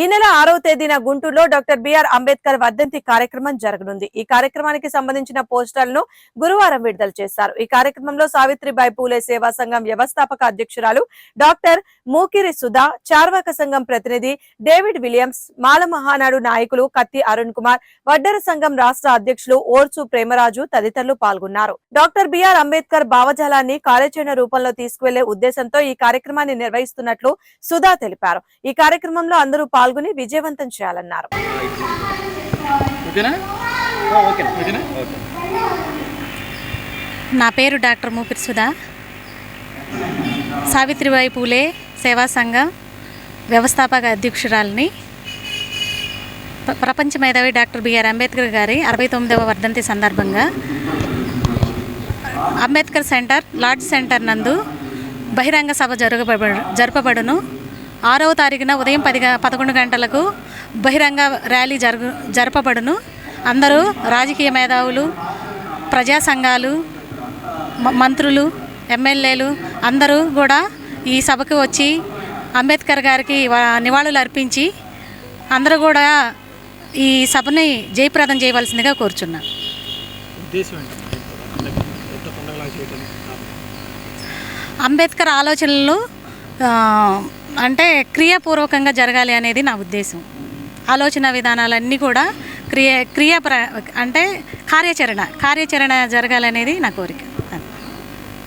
ఈ నెల ఆరవ తేదీన గుంటూరులో డాక్టర్ బిఆర్ అంబేద్కర్ వర్ధంతి కార్యక్రమం జరగనుంది. ఈ కార్యక్రమానికి సంబంధించిన పోస్టర్లను గురువారం విడుదల చేశారు. ఈ కార్యక్రమంలో సావిత్రిబాయి పూలే సేవా సంఘం వ్యవస్థాపక అధ్యక్షురాలు డాక్టర్ మూకిరి సుధా చార్వాక సంఘం ప్రతినిధి డేవిడ్ విలియమ్స్ మాల మహానాడు నాయకులు కత్తి అరుణ్ కుమార్ వడ్డర సంఘం రాష్ట్ర అధ్యక్షులు ఓర్చు ప్రేమరాజు తదితరులు పాల్గొన్నారు. డాక్టర్ బిఆర్ అంబేద్కర్ భావజాలాన్ని కార్యాచరణ రూపంలో తీసుకువెళ్ళే ఉద్దేశంతో ఈ కార్యక్రమాన్ని నిర్వహిస్తున్నట్లు సుధా తెలిపారు. ఈ కార్యక్రమంలో అందరూ పాల్గొని విజయవంతం చేయాలన్నారు. నా పేరు డాక్టర్ మూపిరి సుధా. సావిత్రిబాయి పూలే సేవా సంఘం వ్యవస్థాపక అధ్యక్షురాలిని. ప్ర- ప్రపంచ మేధావి డాక్టర్ బిఆర్ అంబేద్కర్ గారి అరవై తొమ్మిదవ వర్ధంతి సందర్భంగా అంబేద్కర్ సెంటర్ లార్డ్స్ సెంటర్ నందు బహిరంగ సభ జరగబడు జరపబడును. ఆరవ తారీఖున ఉదయం పది పదకొండు గంటలకు బహిరంగ ర్యాలీ జరుగు జరపబడును. అందరూ రాజకీయ మేధావులు ప్రజా సంఘాలు మంత్రులు ఎమ్మెల్యేలు అందరూ కూడా ఈ సభకు వచ్చి అంబేద్కర్ గారికి నివాళులు అర్పించి అందరూ కూడా ఈ సభని జయప్రదం చేయవలసిందిగా చేయటం? అంబేద్కర్ ఆలోచనలు అంటే క్రియాపూర్వకంగా జరగాలి అనేది నా ఉద్దేశం. ఆలోచన విధానాలన్నీ కూడా క్రియ ప్ర అంటే కార్యాచరణ కార్యాచరణ జరగాలనేది నా కోరిక.